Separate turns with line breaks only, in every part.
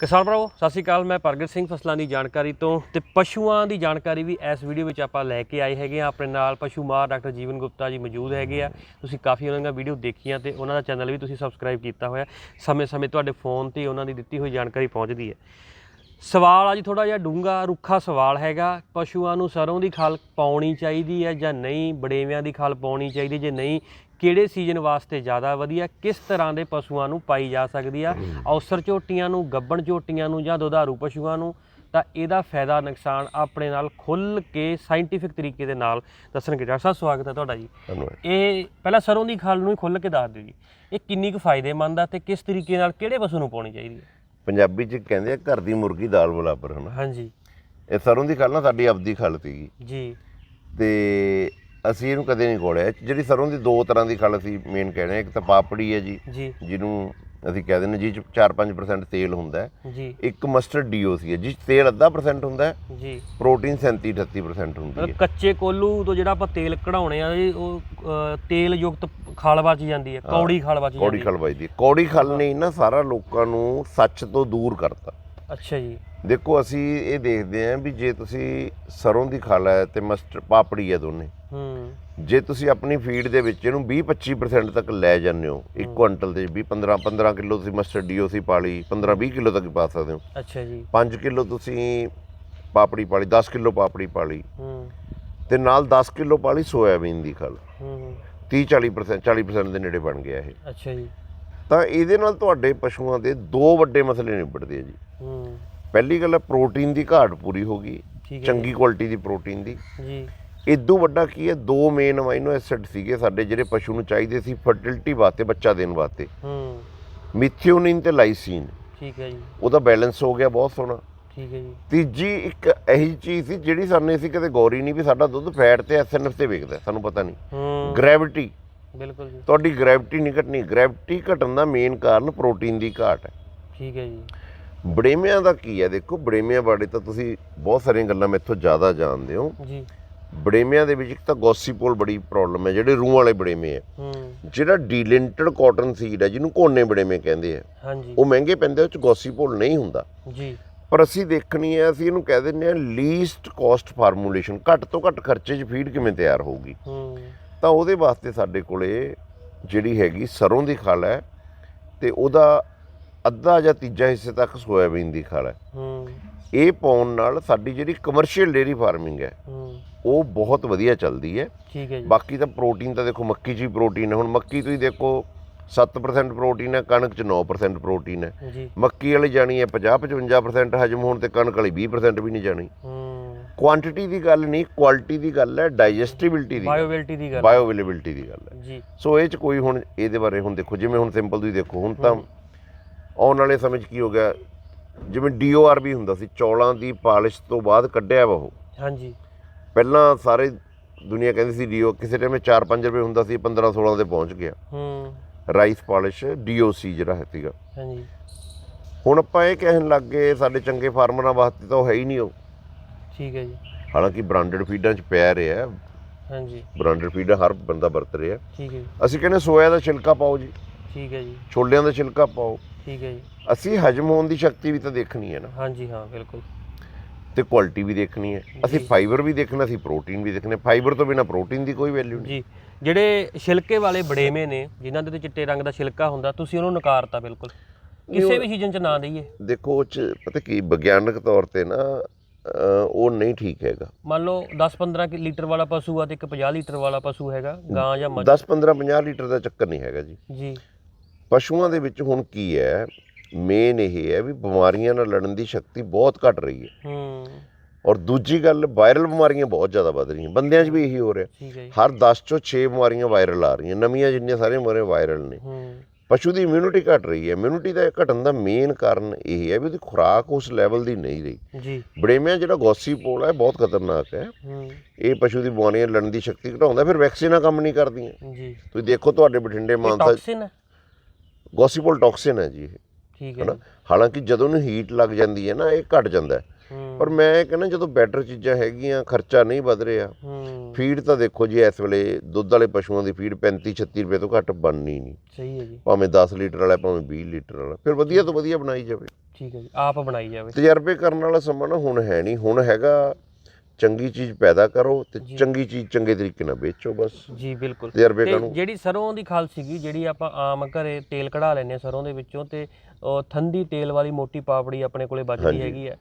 ਕਿਸਾਨ ਭਰਾਵੋ, ਸਤਿ ਸ਼੍ਰੀ ਅਕਾਲ, ਮੈਂ ਪ੍ਰਗਟ ਸਿੰਘ ਫਸਲਾਂ ਦੀ ਜਾਣਕਾਰੀ ਤੋਂ ਤੇ ਪਸ਼ੂਆਂ ਦੀ ਜਾਣਕਾਰੀ ਵੀ ਇਸ ਵੀਡੀਓ ਵਿੱਚ ਆਪਾਂ ਲੈ ਕੇ ਆਏ ਹੈਗੇ ਆ ਆਪਣੇ ਨਾਲ ਪਸ਼ੂ ਮਾਰ ਡਾਕਟਰ ਜੀਵਨ ਗੁਪਤਾ ਜੀ ਮੌਜੂਦ ਹੈਗੇ ਆ। ਤੁਸੀਂ ਕਾਫੀ ਉਹਨਾਂ ਦੀਆਂ ਵੀਡੀਓ ਦੇਖੀਆਂ ਤੇ ਉਹਨਾਂ ਦਾ ਚੈਨਲ ਵੀ ਤੁਸੀਂ ਸਬਸਕ੍ਰਾਈਬ ਕੀਤਾ ਹੋਇਆ। ਸਮੇਂ-ਸਮੇਂ ਤੁਹਾਡੇ ਫੋਨ ਤੇ ਉਹਨਾਂ ਦੀ ਦਿੱਤੀ ਹੋਈ ਜਾਣਕਾਰੀ ਪਹੁੰਚਦੀ ਹੈ। ਸਵਾਲ ਅੱਜ ਥੋੜਾ ਜਿਹਾ ਡੂੰਗਾ ਰੁੱਖਾ ਸਵਾਲ ਹੈਗਾ। ਪਸ਼ੂਆਂ ਨੂੰ ਸਰੋਂ ਦੀ ਖਲ ਪਾਉਣੀ ਚਾਹੀਦੀ ਹੈ ਜਾਂ ਨਹੀਂ? ਬੜੇਵਿਆਂ ਦੀ ਖਲ ਪਾਉਣੀ ਚਾਹੀਦੀ ਜੇ ਨਹੀਂ? ਕਿਹੜੇ ਸੀਜ਼ਨ ਵਾਸਤੇ ਜ਼ਿਆਦਾ ਵਧੀਆ ਕਿਸ ਤਰ੍ਹਾਂ ਦੇ ਪਸ਼ੂਆਂ ਨੂੰ ਪਾਈ ਜਾ ਸਕਦੀ ਆ ਔਸਰ ਝੋਟੀਆਂ ਨੂੰ ਗੱਬਣ ਝੋਟੀਆਂ ਨੂੰ ਜਾਂ ਦੁਧਾਰੂ ਪਸ਼ੂਆਂ ਨੂੰ ਤਾਂ ਇਹਦਾ ਫਾਇਦਾ ਨੁਕਸਾਨ ਆਪਣੇ ਨਾਲ ਖੁੱਲ ਕੇ ਸਾਇੰਟੀਫਿਕ ਤਰੀਕੇ ਦੇ ਨਾਲ ਦੱਸਣਗੇ। ਡਾਕਟਰ ਸਾਹਿਬ ਸਵਾਗਤ ਹੈ ਤੁਹਾਡਾ ਜੀ।
ਧੰਨਵਾਦ।
ਇਹ ਪਹਿਲਾਂ ਸਰੋਂ ਦੀ ਖਲ ਨੂੰ ਹੀ ਖੁੱਲ ਕੇ ਦੱਸ ਦਿਓ ਜੀ। ਇਹ ਕਿੰਨੀ ਕੁ ਫਾਇਦੇਮੰਦ ਆ ਤੇ ਕਿਸ ਤਰੀਕੇ ਨਾਲ ਕਿਹੜੇ ਪਸ਼ੂ ਨੂੰ ਪਾਉਣੀ ਚਾਹੀਦੀ ਹੈ?
ਪੰਜਾਬੀ ਚ ਕਹਿੰਦੇ ਆ ਘਰ ਦੀ ਮੁਰਗੀ ਦਾਲ ਬਰਾਬਰ ਹਨਾ?
ਹਾਂਜੀ।
ਇਹ ਸਰੋਂ ਦੀ ਖਲ ਨਾ ਸਾਡੀ ਆਪਦੀ ਖਲ ਸੀਗੀ।
ਜੀ।
ਤੇ ਅਸੀਂ ਇਹਨੂੰ ਕਦੇ ਨਹੀਂ ਕੋੜਿਆ ਜਿਹੜੀ ਸਰੋਂ ਦੀ ਦੋ ਤਰ੍ਹਾਂ ਦੀ ਖਲ ਅਸੀਂ ਮੇਨ ਕਹਿੰਦੇ ਇੱਕ ਤਾਂ ਪਾਪੜੀ ਹੈ ਜੀ
ਜੀ।
ਜਿਹਨੂੰ ਅਸੀਂ ਕਹਿ ਦਿੰਦੇ ਜੀ ਚ 4-5% ਤੇਲ ਹੁੰਦਾ ਹੈ।
ਜੀ।
ਇੱਕ ਮਸਟਰਡ ਡੀਓਸੀ ਹੈ ਜਿਸ ਤੇਲ ਅੱਧਾ ਪਰਸੈਂਟ ਹੁੰਦਾ ਹੈ
ਜੀ।
ਪ੍ਰੋਟੀਨ 37-38% ਹੁੰਦੀ ਹੈ।
ਕੱਚੇ ਕੋਲੂ ਤੋਂ ਜਿਹੜਾ ਆਪਾਂ ਤੇਲ ਕਢਾਉਣੇ ਆ ਜੀ ਉਹ ਤੇਲ ਯੁਕਤ ਖਾਲ ਬਚ ਜਾਂਦੀ ਹੈ ਕੌੜੀ ਖਾਲ ਬਚ
ਕੌੜੀ
ਜਾਂਦੀ
ਖਲ ਹੈ। ਕੌੜੀ ਖਲ ਨੇ ਨਾ ਸਾਰਾ ਲੋਕਾਂ ਨੂੰ ਸੱਚ ਤੋਂ ਦੂਰ ਕਰਤਾ।
ਅੱਛਾ ਜੀ।
ਦੇਖੋ ਅਸੀਂ ਇਹ ਦੇਖਦੇ ਆਂ ਵੀ ਜੇ ਤੁਸੀਂ ਸਰੋਂ ਦੀ ਖਲ ਹੈ ਤੇ ਮਸਟਰ ਪਾਪੜੀ ਹੈ ਦੋਨੇ।
ਹੂੰ।
ਜੇ ਤੁਸੀਂ ਆਪਣੀ ਫੀਡ ਦੇ ਵਿੱਚ ਇਹਨੂੰ 20-25% ਤੱਕ ਲੈ ਜਾਂਦੇ ਹੋ ਇੱਕ ਕੁਇੰਟਲ ਦੇ 20 15 15 ਕਿਲੋ ਤੁਸੀਂ ਮਸਟਰਡ ਡੀਓਸੀ ਪਾ ਲਈ 15-20 ਕਿਲੋ ਤੱਕ ਪਾ ਸਕਦੇ ਹੋ।
ਅੱਛਾ ਜੀ।
5 ਕਿਲੋ ਤੁਸੀਂ ਪਾਪੜੀ ਪਾ ਲਈ 10 ਕਿਲੋ ਪਾਪੜੀ ਪਾ ਲਈ।
ਹੂੰ।
ਤੇ ਨਾਲ 10 ਕਿਲੋ ਪਾ ਲਈ ਸੋਇਆਬੀਨ ਦੀ ਖਲ
ਹੂੰ
30-40% 40% ਦੇ ਨੇੜੇ ਬਣ ਗਿਆ ਇਹ।
ਅੱਛਾ ਜੀ।
ਤਾਂ ਇਹਦੇ ਨਾਲ ਤੁਹਾਡੇ ਪਸ਼ੂਆਂ ਦੇ ਦੋ ਵੱਡੇ ਮਸਲੇ ਨਿਬੜਦੇ ਆ ਜੀ।
ਹੂੰ।
ਪਹਿਲੀ ਗੱਲ ਹੈ ਪ੍ਰੋਟੀਨ ਦੀ ਘਾਟ ਪੂਰੀ ਹੋ ਗਈ
ਠੀਕ ਹੈ
ਚੰਗੀ ਕੁਆਲਿਟੀ ਦੀ ਪ੍ਰੋਟੀਨ ਦੀ।
ਜੀ।
ਇਦੋਂ ਵੱਡਾ ਕੀ ਹੈ ਦੋ ਮੇਨ ਅਮਾਈਨੋ ਐਸਿਡ ਸੀਗੇ ਸਾਡੇ ਜਿਹੜੇ ਪਸ਼ੂ ਨੂੰ ਚਾਹੀਦੇ ਸੀ ਫਰਟੀਲਿਟੀ ਵਾਸਤੇ ਬੱਚਾ ਦੇਣ ਵਾਸਤੇ।
ਹੂੰ।
ਮਿਥਿਓਨਿਨ ਤੇ ਲਾਈਸੀਨ
ਠੀਕ ਹੈ ਜੀ।
ਉਹਦਾ ਬੈਲੈਂਸ ਹੋ ਗਿਆ ਬਹੁਤ ਸੋਹਣਾ।
ਠੀਕ ਹੈ ਜੀ।
ਤੀਜੀ ਇੱਕ ਇਹੀ ਚੀਜ਼ ਸੀ ਜਿਹੜੀ ਸਾਨੇ ਸੀ ਕਦੇ ਗੌਰੀ ਨਹੀਂ ਵੀ ਸਾਡਾ ਦੁੱਧ ਫੈਟ ਤੇ ਐਸਐਨਐਫ ਤੇ ਵਿਕਦਾ ਸਾਨੂੰ ਪਤਾ ਨਹੀਂ।
ਹੂੰ।
ਗ੍ਰੈਵਿਟੀ
ਬਿਲਕੁਲ ਜੀ।
ਤੁਹਾਡੀ ਗ੍ਰੈਵਿਟੀ ਨਹੀਂ ਘਟਣੀ। ਗ੍ਰੈਵਿਟੀ ਘਟਣ ਦਾ ਮੇਨ ਕਾਰਨ ਪ੍ਰੋਟੀਨ ਦੀ ਘਾਟ ਹੈ।
ਠੀਕ ਹੈ ਜੀ।
ਬੜੇਮਿਆਂ ਦਾ ਕੀ ਹੈ? ਦੇਖੋ ਬੜੇਮਿਆਂ ਬਾਰੇ ਤਾਂ ਤੁਸੀਂ ਬਹੁਤ ਸਾਰੀਆਂ ਗੱਲਾਂ ਮੈਥੋਂ ਜ਼ਿਆਦਾ ਜਾਣਦੇ ਹੋ।
ਜੀ।
ਬੜੇਮਿਆਂ ਦੇ ਵਿੱਚ ਇੱਕ ਤਾਂ ਗੋਸੀਪੋਲ ਬੜੀ ਪ੍ਰੋਬਲਮ ਹੈ ਜਿਹੜੇ ਰੂਹ ਵਾਲੇ ਬੜੇਮੇ ਆ
ਹੂੰ।
ਜਿਹੜਾ ਡੀਲਿੰਟਡ ਕਾਟਨ ਸੀਡ ਹੈ ਜਿਹਨੂੰ ਕੋਨੇ ਬੜੇਮੇ ਕਹਿੰਦੇ ਆ।
ਹਾਂਜੀ।
ਉਹ ਮਹਿੰਗੇ ਪੈਂਦੇ ਉਹ ਚ ਗੋਸੀਪੋਲ ਨਹੀਂ ਹੁੰਦਾ।
ਜੀ।
ਪਰ ਅਸੀਂ ਦੇਖਣੀ ਹੈ ਅਸੀਂ ਇਹਨੂੰ ਕਹਿ ਦਿੰਦੇ ਆ ਲੀਸਟ ਕਾਸਟ ਫਾਰਮੂਲੇਸ਼ਨ ਘੱਟ ਤੋਂ ਘੱਟ ਖਰਚੇ 'ਚ ਫੀਡ ਕਿਵੇਂ ਤਿਆਰ ਹੋਊਗੀ? ਤਾਂ ਉਹਦੇ ਵਾਸਤੇ ਸਾਡੇ ਕੋਲੇ ਜਿਹੜੀ ਹੈਗੀ ਸਰੋਂ ਦੀ ਖਲ ਹੈ ਤੇ ਉਹਦਾ ਅੱਧਾ ਜਾਂ ਤੀਜਾ ਹਿੱਸੇ ਤੱਕ ਸੋਇਆਬੀਨ ਦੀ ਖਲ ਹੈ।
ਹੂੰ।
ਇਹ ਪਾਉਣ ਨਾਲ ਸਾਡੀ ਜਿਹੜੀ ਕਮਰਸ਼ੀਅਲ ਡੇਰੀ ਫਾਰਮਿੰਗ ਹੈ ਉਹ ਬਹੁਤ ਵਧੀਆ ਚੱਲਦੀ ਹੈ।
ਠੀਕ ਹੈ ਜੀ।
ਬਾਕੀ ਤਾਂ ਪ੍ਰੋਟੀਨ ਤਾਂ ਦੇਖੋ ਮੱਕੀ 'ਚ ਹੀ ਪ੍ਰੋਟੀਨ ਹੈ। ਹੁਣ ਮੱਕੀ ਤੁਸੀਂ ਦੇਖੋ 7% ਪ੍ਰੋਟੀਨ ਹੈ ਕਣਕ 'ਚ 9% ਪ੍ਰੋਟੀਨ ਹੈ। ਮੱਕੀ ਵਾਲੀ ਜਾਣੀ ਹੈ 50 55% ਹਜਮ ਹੋਣ ਤੇ ਕਣਕ ਵਾਲੀ 20% ਵੀ ਨਹੀਂ ਜਾਣੀ।
ਹੂੰ।
ਕੁਆਂਟੀਟੀ ਦੀ ਗੱਲ ਨਹੀਂ ਕੁਆਲਿਟੀ ਦੀ ਗੱਲ ਹੈ ਡਾਈਜੈਸਟਿਬਿਲਟੀ ਦੀ
ਬਾਇਓਵੈਲਿਟੀ ਦੀ ਗੱਲ
ਬਾਇਓ ਅਵੇਲੇਬਿਲਟੀ ਦੀ ਗੱਲ ਹੈ।
ਜੀ।
ਸੋ ਇਹ 'ਚ ਕੋਈ ਹੁਣ ਇਹਦੇ ਬਾਰੇ ਹੁਣ ਦੇਖੋ ਜਿਵੇਂ ਹੁਣ ਸਿੰਪਲ ਤੁਸੀਂ ਦੇਖੋ ਹੁਣ ਤਾਂ ਆਉਣ ਵਾਲੇ ਸਮੇਂ 'ਚ ਕੀ ਹੋ ਗਿਆ? ਜਿਵੇਂ ਡੀਓਆਰ ਵੀ ਹੁੰਦਾ ਸੀ ਚੌਲਾਂ ਦੀ ਪਾਲਿਸ਼ ਤੋਂ ਬਾਅਦ ਕੱਢਿਆ ਵਾ ਉਹ।
ਹਾਂਜੀ।
ਪਹਿਲਾਂ ਸਾਰੇ ਦੁਨੀਆ ਕਹਿੰਦੀ ਸੀ ਡੀਓ ਕਿਸੇ ਟਾਈਮ 4-5 ਰੁਪਏ ਹੁੰਦਾ ਸੀ 15-16 ਤੇ ਪਹੁੰਚ ਗਿਆ।
ਹੂੰ।
ਰਾਈਸ ਪਾਲਿਸ਼ ਡੀਓਸੀ ਜਿਹੜਾ ਹੈ ਸੀਗਾ।
ਹਾਂਜੀ।
ਹੁਣ ਆਪਾਂ ਇਹ ਕਹਿਣ ਲੱਗ ਗਏ ਸਾਡੇ ਚੰਗੇ ਫਾਰਮਰਾਂ ਵਾਸਤੇ ਤਾਂ ਉਹ ਹੈ ਹੀ ਨਹੀਂ ਉਹ।
ਠੀਕ ਹੈ ਜੀ।
ਹਾਲਾਂਕਿ ਬ੍ਰਾਂਡਡ ਫੀਡਾਂ 'ਚ ਪੈ ਰਿਹਾ
ਹਾਂਜੀ।
ਬ੍ਰਾਂਡਡ ਫੀਡ ਹਰ ਬੰਦਾ ਵਰਤ ਰਿਹਾ।
ਠੀਕ ਹੈ
ਅਸੀਂ ਕਹਿੰਦੇ ਸੋਇਆ ਦਾ ਛਿਲਕਾ ਪਾਓ ਜੀ।
ਠੀਕ ਹੈ ਜੀ।
ਛੋਲਿਆਂ ਦਾ ਛਿਲਕਾ ਪਾਓ।
ਠੀਕ ਹੈ ਜੀ।
ਅਸੀਂ ਹਜਮ ਹੋਣ ਦੀ ਸ਼ਕਤੀ ਵੀ ਤਾਂ ਦੇਖਣੀ ਹੈ ਨਾ।
ਹਾਂਜੀ ਹਾਂ ਬਿਲਕੁਲ।
ਤੇ ਕੁਆਲਿਟੀ ਵੀ ਦੇਖਣੀ ਹੈ। ਅਸੀਂ ਫਾਈਬਰ ਵੀ ਦੇਖਣਾ ਅਸੀਂ ਪ੍ਰੋਟੀਨ ਵੀ ਦੇਖਣਾ। ਫਾਈਬਰ ਤੋਂ ਬਿਨਾ ਪ੍ਰੋਟੀਨ ਦੀ ਕੋਈ ਵੈਲਿਊ ਨਹੀਂ।
ਜੀ ਜਿਹੜੇ ਛਿਲਕੇ ਵਾਲੇ ਬੜੇਵੇਂ ਨੇ ਜਿਨ੍ਹਾਂ ਦੇ ਤੇ ਚਿੱਟੇ ਰੰਗ ਦਾ ਛਿਲਕਾ ਹੁੰਦਾ ਤੁਸੀਂ ਉਹਨੂੰ ਨਕਾਰਤਾ ਬਿਲਕੁਲ। ਕਿਸੇ ਵੀ ਸੀਜ਼ਨ 'ਚ ਨਾ ਦਈਏ।
ਦੇਖੋ ਉਹ ਚ ਪਤਾ ਕੀ ਵਿਗਿਆਨਕ ਤੌਰ ਤੇ ਨਾ ਉਹ ਨਹੀਂ ਠੀਕ ਹੈਗਾ।
ਮੰਨ ਲਓ 10-15 ਕਿ ਲੀਟਰ ਵਾਲਾ ਪਸ਼ੂ ਆ ਤੇ ਇੱਕ 50 ਲੀਟਰ ਵਾਲਾ ਪਸ਼ੂ ਹੈਗਾ ਗਾਂ ਜਾਂ ਮੱਝ।
10 15 50 ਲੀਟਰ ਦਾ ਚੱਕਰ ਨਹੀਂ ਹੈਗਾ ਜੀ।
ਜੀ।
ਪਸ਼ੂਆਂ ਦੇ ਵਿੱਚ ਹੁਣ ਕੀ ਹੈ ਮੇਨ ਇਹ ਹੈ ਵੀ ਬਿਮਾਰੀਆਂ ਨਾਲ ਲੜਨ ਦੀ ਸ਼ਕਤੀ ਬਹੁਤ ਘਟ ਰਹੀ ਹੈ।
ਹੂੰ।
ਔਰ ਦੂਜੀ ਗੱਲ ਵਾਇਰਲ ਬਿਮਾਰੀਆਂ ਬਹੁਤ ਜ਼ਿਆਦਾ ਵੱਧ ਰਹੀਆਂ। ਬੰਦਿਆਂ 'ਚ ਵੀ ਇਹੀ ਹੋ ਰਿਹਾ। ਹਰ 10 ਚੋਂ 6 ਬਿਮਾਰੀਆਂ ਵਾਇਰਲ ਆ ਰਹੀਆਂ। ਨਵੀਆਂ ਜਿੰਨੀਆਂ ਸਾਰੀਆਂ ਬਿਮਾਰੀਆਂ ਵਾਇਰਲ ਨੇ। ਪਸ਼ੂ ਦੀ ਇਮਿਊਨਿਟੀ ਘਟ ਰਹੀ ਹੈ। ਇਮਿਊਨਿਟੀ ਦਾ ਘਟਣ ਦਾ ਮੇਨ ਕਾਰਨ ਇਹ ਹੈ ਵੀ ਉਹਦੀ ਖੁਰਾਕ ਉਸ ਲੈਵਲ ਦੀ ਨਹੀਂ ਰਹੀ।
ਜੀ।
ਬੜੇਮਿਆਂ ਜਿਹੜਾ ਗੋਸੀਪੋਲ ਹੈ ਬਹੁਤ ਖਤਰਨਾਕ ਹੈ। ਇਹ ਪਸ਼ੂ ਦੀ ਬਿਮਾਰੀਆਂ ਲੜਨ ਦੀ ਸ਼ਕਤੀ ਘਟਾਉਂਦਾ ਫਿਰ ਵੈਕਸੀਨਾਂ ਕੰਮ ਨਹੀਂ ਕਰਦੀਆਂ।
ਜੀ।
ਤੁਸੀਂ ਦੇਖੋ ਤੁਹਾਡੇ ਬਠਿੰਡੇ ਮਾਨਸਾ
ਟੌਕਸਿਨ ਹੈ?
ਗੋਸੀਪੋਲ ਟੌਕਸਿਨ ਹੈ ਜੀ ਇਹ
ਠੀਕ ਹੈ
ਹਨਾ। ਹਾਲਾਂਕਿ ਜਦੋਂ ਉਹਨੂੰ ਹੀਟ ਲੱਗ ਜਾਂਦੀ ਹੈ ਨਾ ਇਹ ਘਟ ਜਾਂਦਾ ਪਰ ਮੈਂ ਕਹਿੰਦਾ ਜਦੋਂ ਬੈਟਰ ਚੀਜ਼ਾਂ ਹੈਗੀਆਂ ਖਰਚਾ ਨਹੀਂ ਵੱਧ ਰਿਹਾ ਫੀਡ ਤਾਂ ਦੇਖੋ ਜੀ ਇਸ ਵੇਲੇ ਦੁੱਧ ਵਾਲੇ ਪਸ਼ੂਆਂ ਦੀ ਫੀਡ 35 36 ਰੁਪਏ ਤੋਂ ਘੱਟ ਬਣਨੀ ਨਹੀਂ।
ਸਹੀ ਹੈ ਜੀ।
ਭਾਵੇਂ 10 ਲੀਟਰ ਵਾਲਾ ਭਾਵੇਂ 20 ਲੀਟਰ ਵਾਲਾ ਫਿਰ ਵਧੀਆ ਤੋਂ ਵਧੀਆ ਬਣਾਈ ਜਾਵੇ।
ਠੀਕ ਹੈ ਜੀ ਆਪ ਬਣਾਈ ਜਾਵੇ।
ਤਜਰਬੇ ਕਰਨ ਵਾਲਾ ਸਮਾਂ ਨਾ ਹੁਣ ਹੈ ਨਹੀਂ। ਹੁਣ ਹੈਗਾ ਚੰਗੀ ਚੀਜ਼ ਪੈਦਾ ਕਰੋ ਤੇ। ਚੰਗੀ ਚੀਜ਼ ਚੰਗੇ ਤਰੀਕੇ ਨਾਲ ਵੇਚੋ ਬਸ।
ਜੀ ਬਿਲਕੁਲ।
ਤਜਰਬੇ
ਜਿਹੜੀ ਸਰੋਂ ਦੀ ਖਲ ਸੀਗੀ ਜਿਹੜੀ ਆਪਾਂ ਆਮ ਘਰੇ ਤੇਲ ਕਢਾ ਹਾਂ ਸਰੋਂ ਦੇ ਵਿੱਚੋਂ ਤੇ ਉਹ ਥੰਦੀ ਤੇਲ ਵਾਲੀ ਮੋਟੀ ਪਾਪੜੀ ਆਪਣੇ ਕੋਲੇ ਬਚਦੀ। ਹੈਗੀ ਹੈ।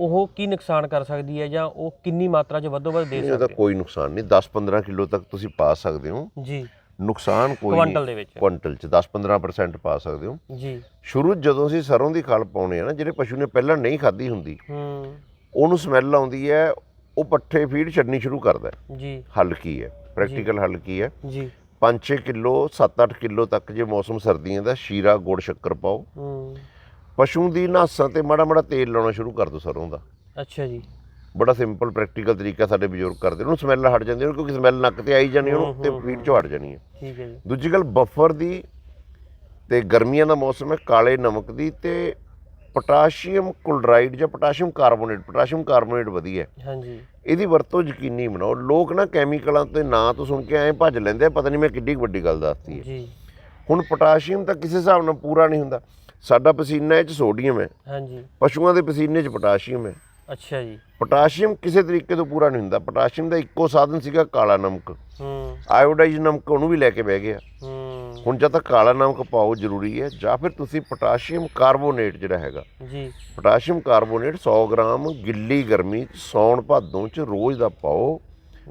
ਉਹ ਕੀ ਨੁਕਸਾਨ ਕਰ ਸਕਦੀ ਹੈ ਜਾਂ ਉਹ ਕਿੰਨੀ ਮਾਤਰਾ 'ਚ ਵੱਧੋ ਵੱਧ ਦੇ
ਇਹਦਾ
ਸਕਦੇ
ਕੋਈ ਨੁਕਸਾਨ ਨਹੀਂ। 10-15 ਕਿਲੋ ਤੱਕ ਤੁਸੀਂ ਪਾ ਸਕਦੇ ਹੋ।
ਜੀ।
ਨੁਕਸਾਨ ਕੋਈ
ਕੁਆਂਟਲ
ਨਹੀਂ
ਦੇ ਵਿੱਚ।
ਕੁਆਂਟਲ ਚ 10-15% ਪਾ ਸਕਦੇ ਹੋ।
ਜੀ।
ਸ਼ੁਰੂ ਜਦੋਂ ਅਸੀਂ ਸਰੋਂ ਦੀ ਖਲ ਪਾਉਣੇ ਆ ਨਾ ਜਿਹੜੇ ਪਸ਼ੂ ਨੇ ਪਹਿਲਾਂ ਨਹੀਂ ਖਾਧੀ ਹੁੰਦੀ
ਹੂੰ।
ਉਹਨੂੰ ਸਮੈਲ ਆਉਂਦੀ ਹੈ ਉਹ ਪੱਠੇ ਫੀਡ ਛੱਡਣੀ ਸ਼ੁਰੂ ਕਰਦਾ
ਜੀ।
ਹਲਕੀ ਹੈ ਪ੍ਰੈਕਟੀਕਲ ਹਲਕੀ ਹੈ।
ਜੀ।
5-6 ਕਿਲੋ 7-8 ਕਿਲੋ ਤੱਕ ਜੇ ਮੌਸਮ ਸਰਦੀਆਂ ਦਾ ਸ਼ੀਰਾ ਗੁੜ ਸ਼ੱਕਰ ਪਾਓ। ਪਸ਼ੂ ਦੀ ਨਾਸਾਂ ਤੇ ਮਾੜਾ ਮਾੜਾ ਤੇਲ ਲਾਉਣਾ ਸ਼ੁਰੂ ਕਰ ਦਿਓ ਸਰੋਂ ਦਾ।
ਅੱਛਾ ਜੀ।
ਬੜਾ ਸਿੰਪਲ ਪ੍ਰੈਕਟੀਕਲ ਤਰੀਕਾ ਸਾਡੇ ਬਜ਼ੁਰਗ ਕਰਦੇ ਉਹਨੂੰ ਸਮੈਲ ਹਟ ਜਾਂਦੀ ਹੈ ਕਿਉਂਕਿ ਸਮੈਲ ਨੱਕ ਤੇ ਆਈ ਜਾਣੀ ਉਹਨੂੰ ਤੇ ਫੀਡ ਚੋਂ ਹਟ ਜਾਣੀ ਹੈ।
ਠੀਕ ਹੈ ਜੀ।
ਦੂਜੀ ਗੱਲ ਬਫਰ ਦੀ ਤੇ ਗਰਮੀਆਂ ਦਾ ਮੌਸਮ ਹੈ ਕਾਲੇ ਨਮਕ ਦੀ ਤੇ ਪੋਟਾਸ਼ੀਅਮ ਕਲੋਰਾਈਡ ਜਾਂ ਪੋਟਾਸ਼ੀਅਮ ਕਾਰਬੋਨੇਟ ਪੋਟਾਸ਼ੀਅਮ ਕਾਰਬੋਨੇਟ ਵਧੀਆ ਹੈ।
ਹਾਂਜੀ।
ਇਹਦੀ ਵਰਤੋਂ ਯਕੀਨੀ ਬਣਾਓ ਲੋਕ ਨਾ ਕੈਮੀਕਲਾਂ ਤੇ ਨਾਂ ਤੋਂ ਸੁਣ ਕੇ ਐਂ ਭੱਜ ਲੈਂਦੇ ਆ ਪਤਾ ਨਹੀਂ ਮੈਂ ਕਿੱਡੀ ਵੱਡੀ ਗੱਲ ਦੱਸਤੀ ਹੈ।
ਜੀ।
ਹੁਣ ਪੋਟਾਸ਼ੀਅਮ ਤਾਂ ਕਿਸੇ ਹਿਸਾਬ ਨਾਲ ਪੂਰਾ ਨਹੀਂ ਹੁੰਦਾ। ਸਾਡਾ ਪਸੀਨਾ ਇਹ ਚ ਸੋਡੀਅਮ ਹੈ।
ਹਾਂਜੀ।
ਪਸ਼ੂਆਂ ਦੇ ਪਸੀਨੇ 'ਚ ਪੋਟਾਸ਼ੀਅਮ ਹੈ।
ਅੱਛਾ ਜੀ।
ਪੋਟਾਸ਼ੀਅਮ ਕਿਸੇ ਤਰੀਕੇ ਤੋਂ ਪੂਰਾ ਨਹੀਂ ਹੁੰਦਾ। ਪੋਟਾਸ਼ੀਅਮ ਦਾ ਇੱਕੋ ਸਾਧਨ ਸੀਗਾ ਕਾਲਾ ਨਮਕ।
ਹੂੰ।
ਆਇਓਡਾਈਜ਼ ਨਮਕ ਉਹਨੂੰ ਵੀ ਲੈ ਕੇ ਬਹਿ ਗਿਆ।
ਹੂੰ।
ਹੁਣ ਜਦ ਤੱਕ ਕਾਲਾ ਨਮਕ ਪਾਓ ਜ਼ਰੂਰੀ ਹੈ ਜਾਂ ਫਿਰ ਤੁਸੀਂ ਪੋਟਾਸ਼ੀਅਮ ਕਾਰਬੋਨੇਟ ਜਿਹੜਾ ਹੈਗਾ
ਜੀ।
ਪੋਟਾਸ਼ੀਅਮ ਕਾਰਬੋਨੇਟ 100 ਗ੍ਰਾਮ ਗਿੱਲੀ ਗਰਮੀ 'ਚ ਸੌਣ ਭਾਦੋਂ ਚ ਰੋਜ਼ ਦਾ ਪਾਓ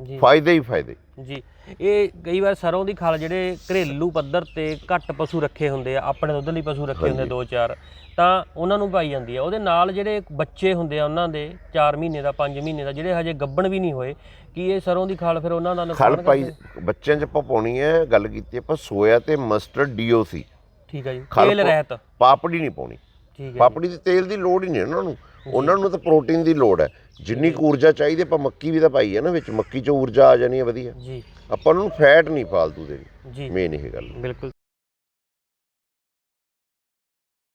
ਜੀ।
ਫਾਇਦੇ ਹੀ ਫਾਇਦੇ।
ਜੀ। ਇਹ ਕਈ ਵਾਰ ਸਰੋਂ ਦੀ ਖਲ ਜਿਹੜੇ ਘਰੇਲੂ ਪੱਧਰ ਤੇ ਘੱਟ ਪਸ਼ੂ ਰੱਖੇ ਹੁੰਦੇ ਆ ਆਪਣੇ ਦੁੱਧ ਲਈ ਪਸ਼ੂ ਰੱਖੇ ਹੁੰਦੇ ਦੋ ਚਾਰ ਤਾਂ ਉਹਨਾਂ ਨੂੰ ਪਾਈ ਜਾਂਦੀ ਆ। ਉਹਦੇ ਨਾਲ ਜਿਹੜੇ ਬੱਚੇ ਹੁੰਦੇ ਆ ਉਹਨਾਂ ਦੇ 4 ਮਹੀਨੇ ਦਾ 5 ਮਹੀਨੇ ਦਾ ਜਿਹੜੇ ਹਜੇ ਗੱਭਣ ਵੀ ਨਹੀਂ ਹੋਏ ਕੀ ਇਹ ਸਰੋਂ ਦੀ ਖਲ ਫਿਰ ਉਹਨਾਂ ਦਾ ਨੁਕਸਾਨ
ਖਲ ਪਾਈ? ਬੱਚਿਆਂ 'ਚ ਪਾਉਣੀ ਹੈ ਗੱਲ ਕੀਤੀ ਆਪਾਂ ਸੋਇਆ ਤੇ ਮਸਟਰਡ ਡੀਓਸੀ
ਠੀਕ ਹੈ ਜੀ ਤੇਲ ਰਹਿਤ।
ਪਾਪੜੀ ਨਹੀਂ ਪਾਉਣੀ।
ਠੀਕ ਹੈ।
ਪਾਪੜੀ ਦੇ ਤੇਲ ਦੀ ਲੋੜ ਹੀ ਨਹੀਂ ਉਹਨਾਂ ਨੂੰ। ਉਹਨਾਂ ਨੂੰ ਤਾਂ ਪ੍ਰੋਟੀਨ ਦੀ ਲੋੜ ਹੈ। ਜਿੰਨੀ ਊਰਜਾ ਚਾਹੀਦੀ ਆਪਾਂ ਮੱਕੀ ਵੀ ਤਾਂ ਪਾਈ ਹੈ ਨਾ ਵਿੱਚ ਮੱਕੀ 'ਚ ਊਰਜਾ ਆ ਜਾਣੀ ਹੈ ਵਧੀਆ।
ਜੀ।
ਆਪਾਂ ਨੂੰ ਫੈਟ ਨਹੀਂ ਫਾਲਤੂ ਦੇਣੀ
ਜੀ।
ਮੇਨ ਇਹ ਗੱਲ।
ਬਿਲਕੁਲ।